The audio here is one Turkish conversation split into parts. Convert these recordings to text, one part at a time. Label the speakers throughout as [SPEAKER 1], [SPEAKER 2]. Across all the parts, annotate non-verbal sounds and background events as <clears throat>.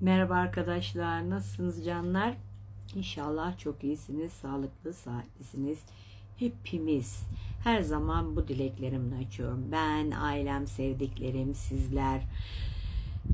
[SPEAKER 1] Merhaba arkadaşlar, nasılsınız canlar? İnşallah çok iyisiniz, sağlıklı, saatlisiniz. Hepimiz her zaman bu dileklerimle açıyorum. Ben, ailem, sevdiklerim, sizler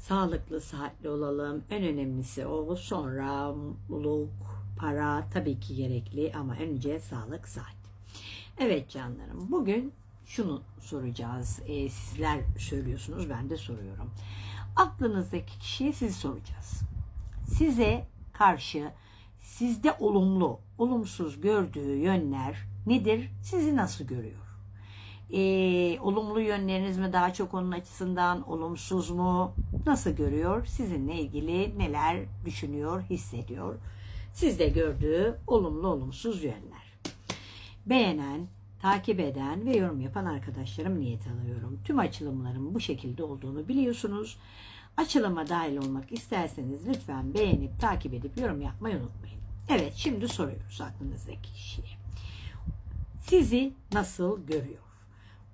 [SPEAKER 1] sağlıklı, saatli olalım. En önemlisi o. Sonra mutluluk, para tabii ki gerekli ama önce sağlık, saat. Evet canlarım, bugün şunu soracağız. Ee, sizler söylüyorsunuz, ben de soruyorum. Aklınızdaki kişiye siz soracağız. Size karşı sizde olumlu, olumsuz gördüğü yönler nedir? Sizi nasıl görüyor? Ee, olumlu yönleriniz mi daha çok onun açısından, olumsuz mu? Nasıl görüyor? Sizinle ilgili neler düşünüyor, hissediyor? Sizde gördüğü olumlu, olumsuz yönler. Beğenen, takip eden ve yorum yapan arkadaşlarım niyet alıyorum. Tüm açılımlarım bu şekilde olduğunu biliyorsunuz. Açılıma dahil olmak isterseniz lütfen beğenip takip edip yorum yapmayı unutmayın. Evet şimdi soruyoruz aklınızdaki kişiye. Sizi nasıl görüyor?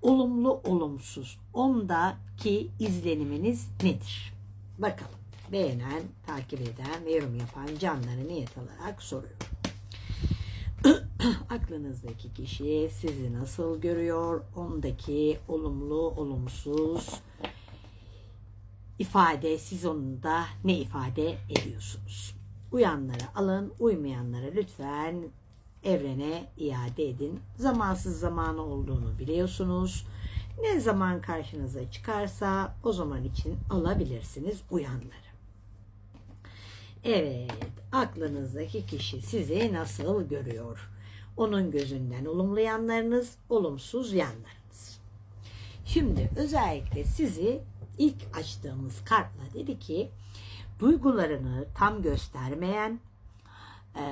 [SPEAKER 1] Olumlu olumsuz ondaki izleniminiz nedir? Bakalım beğenen, takip eden ve yorum yapan canları niyet alarak soruyorum. <clears throat> Aklınızdaki kişi sizi nasıl görüyor? Ondaki olumlu, olumsuz ifade siz onun ne ifade ediyorsunuz? Uyanları alın, uymayanlara lütfen evrene iade edin. Zamansız zamanı olduğunu biliyorsunuz. Ne zaman karşınıza çıkarsa o zaman için alabilirsiniz uyanları. Evet, aklınızdaki kişi sizi nasıl görüyor? Onun gözünden olumlu yanlarınız, olumsuz yanlarınız. Şimdi özellikle sizi ilk açtığımız kartla dedi ki duygularını tam göstermeyen, e,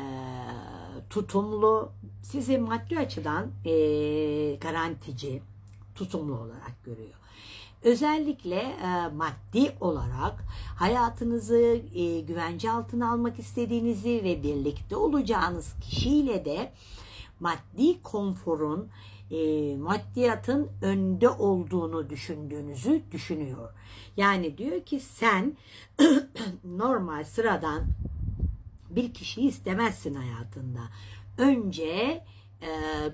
[SPEAKER 1] tutumlu, sizi maddi açıdan e, garantici, tutumlu olarak görüyor. Özellikle e, maddi olarak hayatınızı e, güvence altına almak istediğinizi ve birlikte olacağınız kişiyle de maddi konforun, e, maddiyatın önde olduğunu düşündüğünüzü düşünüyor. Yani diyor ki sen <clears throat> normal sıradan bir kişiyi istemezsin hayatında. Önce e,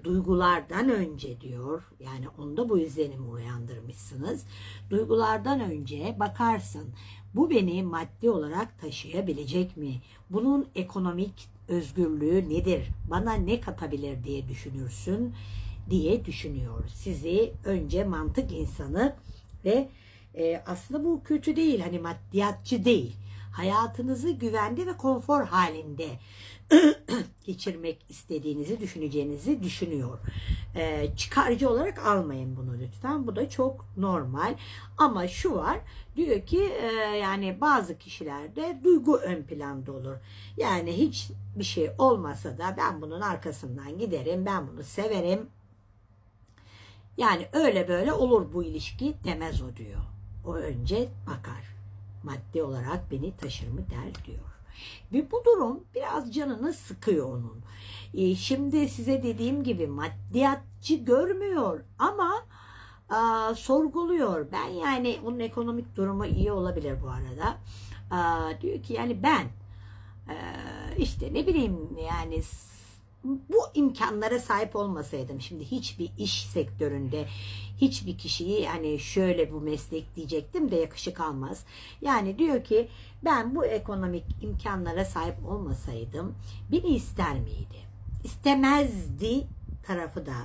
[SPEAKER 1] duygulardan önce diyor. Yani onda bu izlenimi uyandırmışsınız. Duygulardan önce bakarsın. Bu beni maddi olarak taşıyabilecek mi? Bunun ekonomik özgürlüğü nedir? Bana ne katabilir diye düşünürsün diye düşünüyor. Sizi önce mantık insanı ve e, aslında bu kötü değil. Hani maddiyatçı değil. Hayatınızı güvende ve konfor halinde <clears throat> geçirmek istediğinizi düşüneceğinizi düşünüyor. Ee, çıkarcı olarak almayın bunu lütfen. Bu da çok normal. Ama şu var diyor ki e, yani bazı kişilerde duygu ön planda olur. Yani hiç bir şey olmasa da ben bunun arkasından giderim. Ben bunu severim. Yani öyle böyle olur bu ilişki demez o diyor. O önce bakar. Maddi olarak beni taşır mı der diyor. Ve bu durum biraz canını sıkıyor onun. E, şimdi size dediğim gibi maddiyatçı görmüyor ama a, sorguluyor. Ben yani onun ekonomik durumu iyi olabilir bu arada. A, diyor ki yani ben e, işte ne bileyim yani bu imkanlara sahip olmasaydım şimdi hiçbir iş sektöründe hiçbir kişiyi hani şöyle bu meslek diyecektim de yakışık almaz. Yani diyor ki ben bu ekonomik imkanlara sahip olmasaydım beni ister miydi? İstemezdi tarafı da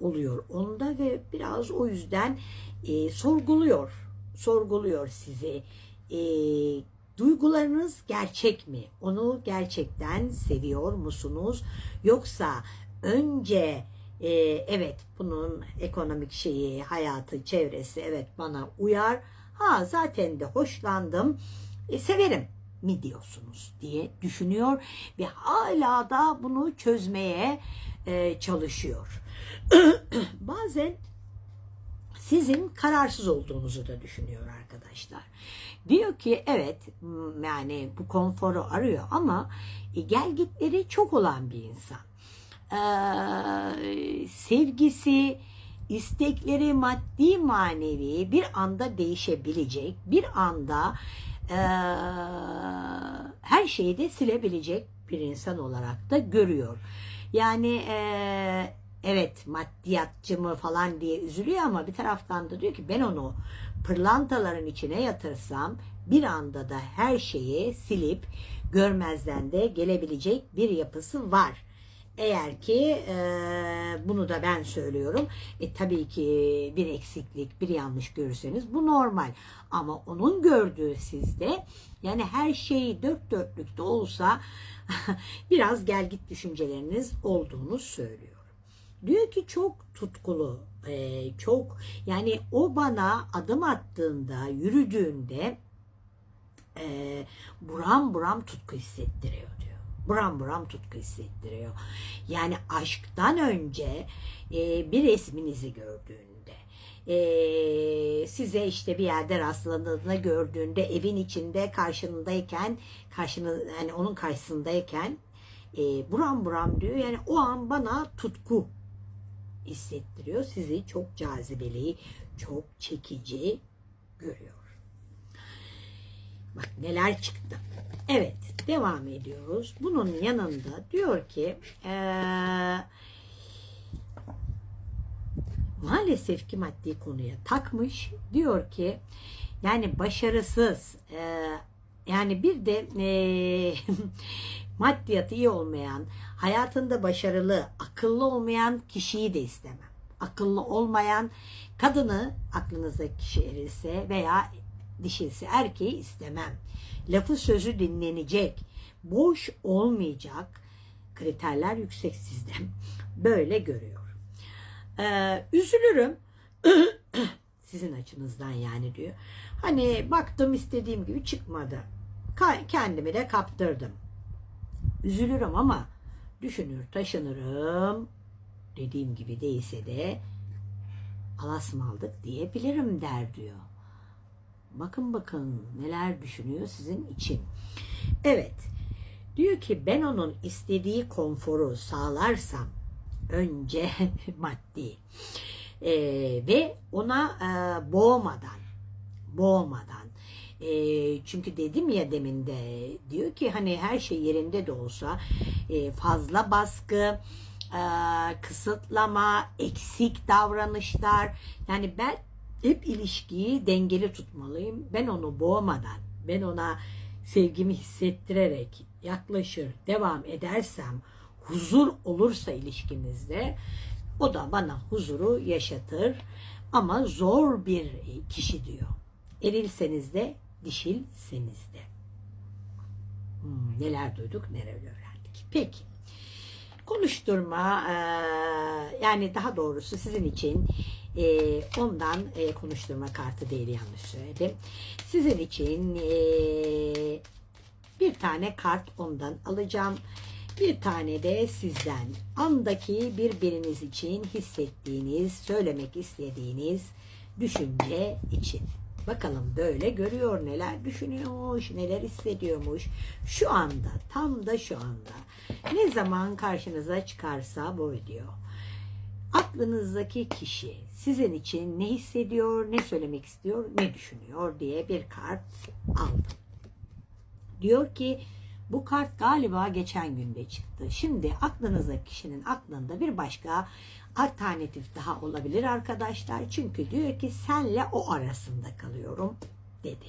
[SPEAKER 1] oluyor onda ve biraz o yüzden e, sorguluyor sorguluyor sizi e, Duygularınız gerçek mi? Onu gerçekten seviyor musunuz? Yoksa önce e, evet bunun ekonomik şeyi, hayatı, çevresi evet bana uyar. Ha zaten de hoşlandım, e, severim mi diyorsunuz diye düşünüyor ve hala da bunu çözmeye e, çalışıyor. <clears throat> Bazen sizin kararsız olduğunuzu da düşünüyor arkadaşlar. Diyor ki evet yani bu konforu arıyor ama e, gelgitleri çok olan bir insan. Ee, sevgisi, istekleri maddi manevi bir anda değişebilecek, bir anda e, her şeyi de silebilecek bir insan olarak da görüyor. Yani e, evet maddiyatçı mı falan diye üzülüyor ama bir taraftan da diyor ki ben onu pırlantaların içine yatırsam bir anda da her şeyi silip görmezden de gelebilecek bir yapısı var. Eğer ki e, bunu da ben söylüyorum. E, tabii ki bir eksiklik, bir yanlış görürseniz bu normal. Ama onun gördüğü sizde yani her şeyi dört dörtlükte olsa <laughs> biraz gel git düşünceleriniz olduğunu söylüyor. Diyor ki çok tutkulu, e, çok yani o bana adım attığında, yürüdüğünde e, buram buram tutku hissettiriyor diyor. Buram buram tutku hissettiriyor. Yani aşktan önce e, bir resminizi gördüğünde, e, size işte bir yerde rastladığında gördüğünde evin içinde karşındayken, karşını yani onun karşısındayken e, buram buram diyor. Yani o an bana tutku hissettiriyor. Sizi çok cazibeli, çok çekici görüyor. Bak neler çıktı. Evet devam ediyoruz. Bunun yanında diyor ki eee, maalesef ki maddi konuya takmış. Diyor ki yani başarısız eee, yani bir de eee, <laughs> maddiyatı iyi olmayan, hayatında başarılı, akıllı olmayan kişiyi de istemem. Akıllı olmayan kadını aklınızdaki kişi erirse veya dişisi erkeği istemem. Lafı sözü dinlenecek, boş olmayacak kriterler yüksek sizde. <laughs> Böyle görüyor. Ee, üzülürüm. <clears throat> Sizin açınızdan yani diyor. Hani baktım istediğim gibi çıkmadı. Ka- kendimi de kaptırdım. Üzülürüm ama düşünür taşınırım. Dediğim gibi değilse de alasmaldık diyebilirim der diyor. Bakın bakın neler düşünüyor sizin için. Evet. Diyor ki ben onun istediği konforu sağlarsam önce <laughs> maddi e, ve ona e, boğmadan boğmadan e, çünkü dedim ya demin de diyor ki hani her şey yerinde de olsa e, fazla baskı e, kısıtlama eksik davranışlar yani ben hep ilişkiyi dengeli tutmalıyım. Ben onu boğmadan, ben ona sevgimi hissettirerek yaklaşır, devam edersem, huzur olursa ilişkimizde o da bana huzuru yaşatır. Ama zor bir kişi diyor. Erilseniz de, dişilseniz de. Hmm, neler duyduk, neler öğrendik. Peki. Konuşturma, yani daha doğrusu sizin için e, ondan e, konuşturma kartı değil yanlış söyledim. Sizin için e, bir tane kart ondan alacağım. Bir tane de sizden andaki birbiriniz için hissettiğiniz, söylemek istediğiniz düşünce için. Bakalım böyle görüyor neler düşünüyormuş, neler hissediyormuş. Şu anda, tam da şu anda. Ne zaman karşınıza çıkarsa bu video aklınızdaki kişi sizin için ne hissediyor, ne söylemek istiyor, ne düşünüyor diye bir kart aldım. Diyor ki bu kart galiba geçen günde çıktı. Şimdi aklınızdaki kişinin aklında bir başka alternatif daha olabilir arkadaşlar. Çünkü diyor ki senle o arasında kalıyorum dedi.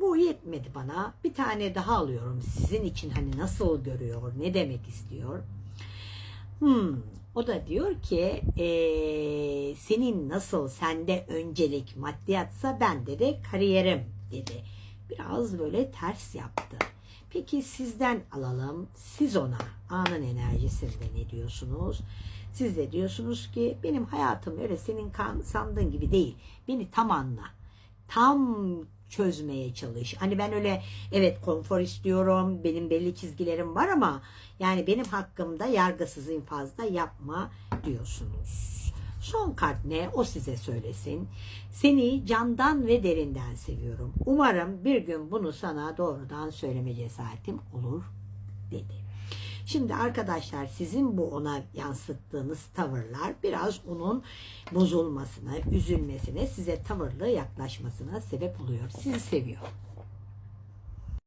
[SPEAKER 1] Bu yetmedi bana. Bir tane daha alıyorum. Sizin için hani nasıl görüyor, ne demek istiyor? Hmm, o da diyor ki ee, senin nasıl sende öncelik maddiyatsa bende de kariyerim dedi. Biraz böyle ters yaptı. Peki sizden alalım. Siz ona anın enerjisinde ne diyorsunuz? Siz de diyorsunuz ki benim hayatım öyle senin sandığın gibi değil. Beni tam anla. Tam çözmeye çalış. Hani ben öyle evet konfor istiyorum. Benim belli çizgilerim var ama yani benim hakkımda yargısız infazda yapma diyorsunuz. Son kart ne? O size söylesin. Seni candan ve derinden seviyorum. Umarım bir gün bunu sana doğrudan söyleme cesaretim olur dedi. Şimdi arkadaşlar sizin bu ona yansıttığınız tavırlar biraz onun bozulmasına, üzülmesine, size tavırlı yaklaşmasına sebep oluyor. Sizi seviyor.